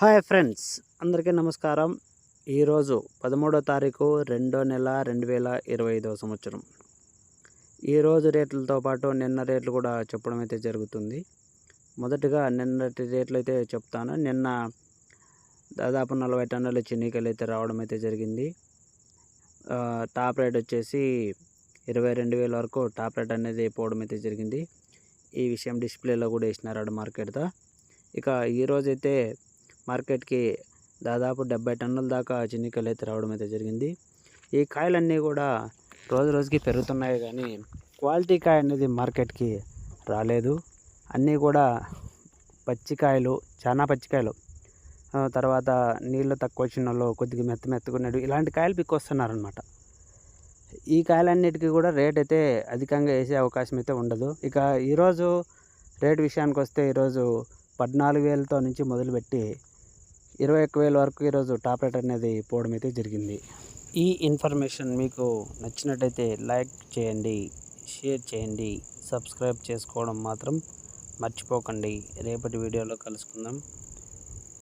Hi friends అందరికీ నమస్కారం. ఈరోజు పదమూడో తారీఖు రెండో నెల రెండు వేల ఇరవై ఐదవ సంవత్సరం ఈరోజు రేట్లతో పాటు నిన్న రేట్లు కూడా చెప్పడం అయితే జరుగుతుంది. మొదటగా నిన్నటి రేట్లు అయితే చెప్తాను. నిన్న దాదాపు నలభై టన్నుల చిన్నికలు అయితే రావడం అయితే జరిగింది. టాప్ రేట్ వచ్చేసి ఇరవై రెండు వేల వరకు టాప్ రేట్ అనేది పోవడం అయితే జరిగింది. ఈ విషయం డిస్ప్లేలో కూడా వేసినారు మార్కెట్తో ఇక ఈరోజైతే మార్కెట్కి దాదాపు డెబ్బై టన్నుల దాకా చిన్నికలు అయితే రావడం అయితే జరిగింది. ఈ కాయలన్నీ కూడా రోజు రోజుకి పెరుగుతున్నాయి కానీ క్వాలిటీ కాయ అనేది మార్కెట్కి రాలేదు. అన్నీ కూడా పచ్చికాయలు చాలా పచ్చికాయలు తర్వాత నీళ్ళు తక్కువ వచ్చిన వాళ్ళు కొద్దిగా మెత్త మెత్తకున్నాడు ఇలాంటి కాయలు పిక్కొస్తున్నారనమాట ఈ కాయలన్నిటికీ కూడా రేట్ అయితే అధికంగా వేసే అవకాశం అయితే ఉండదు. ఇక ఈరోజు రేట్ విషయానికి వస్తే ఈరోజు పద్నాలుగు వేలతో నుంచి మొదలుపెట్టి ఇరవై ఒక్క వేల వరకు ఈరోజు టాప్ రేట్ అనేది పోవడం అయితే జరిగింది. ఈ ఇన్ఫర్మేషన్ మీకు నచ్చినట్టయితే లైక్ చేయండి షేర్ చేయండి సబ్స్క్రైబ్ చేసుకోవడం మాత్రం మర్చిపోకండి. రేపటి వీడియోలో కలుసుకుందాం.